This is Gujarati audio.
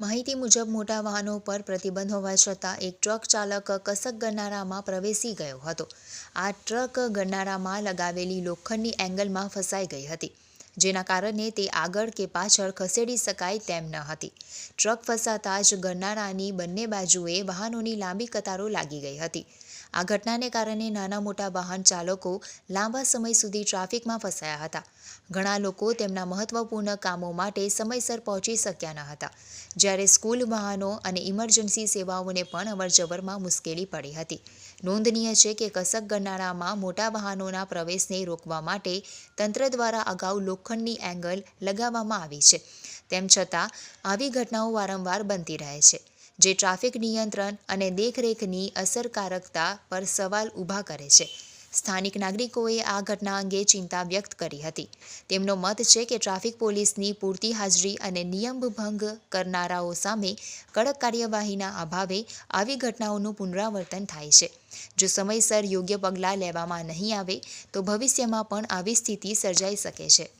માહિતી મુજબ, મોટા વાહનો પર પ્રતિબંધ હોવા છતાં એક ટ્રક ચાલક કસક ગરનારામાં પ્રવેશી ગયો હતો. આ ટ્રક ગરનારામાં લગાવેલી લોખંડની એંગલમાં ફસાઈ ગઈ હતી, જેના કારણે તે આગળ કે પાછળ ખસેડી શકાય તેમ ન હતી. ટ્રક ફસાતા જ ગરનારાની બંને બાજુએ વાહનોની લાંબી કતારો લાગી ગઈ હતી. આ ઘટનાને કારણે નાના મોટા વાહન ચાલકો લાંબા સમય સુધી ટ્રાફિકમાં ફસાયા હતા. ઘણા લોકો તેમના મહત્વપૂર્ણ કામો માટે સમયસર પહોંચી શક્યા ન હતા. જ્યારે સ્કૂલ વાહનો અને ઇમરજન્સી સેવાઓને પણ અવરજવરમાં મુશ્કેલી પડી હતી. નોંધનીય છે કે કસક ગરનાળામાં મોટા વાહનોના પ્રવેશને રોકવા માટે તંત્ર દ્વારા અગાઉ લોખંડની એંગલ લગાવવામાં આવી છે. તેમ છતાં, આવી ઘટનાઓ વારંવાર બનતી રહે છે. જે ટ્રાફિક નિયંત્રણ અને દેખરેખની અસરકારકતા પર સવાલ ઊભા કરે છે. સ્થાનિક નાગરિકોએ આ ઘટના અંગે ચિંતા વ્યક્ત કરી હતી. તેમનો મત છે કે ટ્રાફિક પોલીસની પૂરતી હાજરી અને નિયમભંગ કરનારાઓ સામે કડક કાર્યવાહીના અભાવે આવી ઘટનાઓનું પુનરાવર્તન થાય છે. જો સમયસર યોગ્ય પગલાં લેવામાં નહીં આવે, તો ભવિષ્યમાં પણ આવી સ્થિતિ સર્જાઈ શકે છે.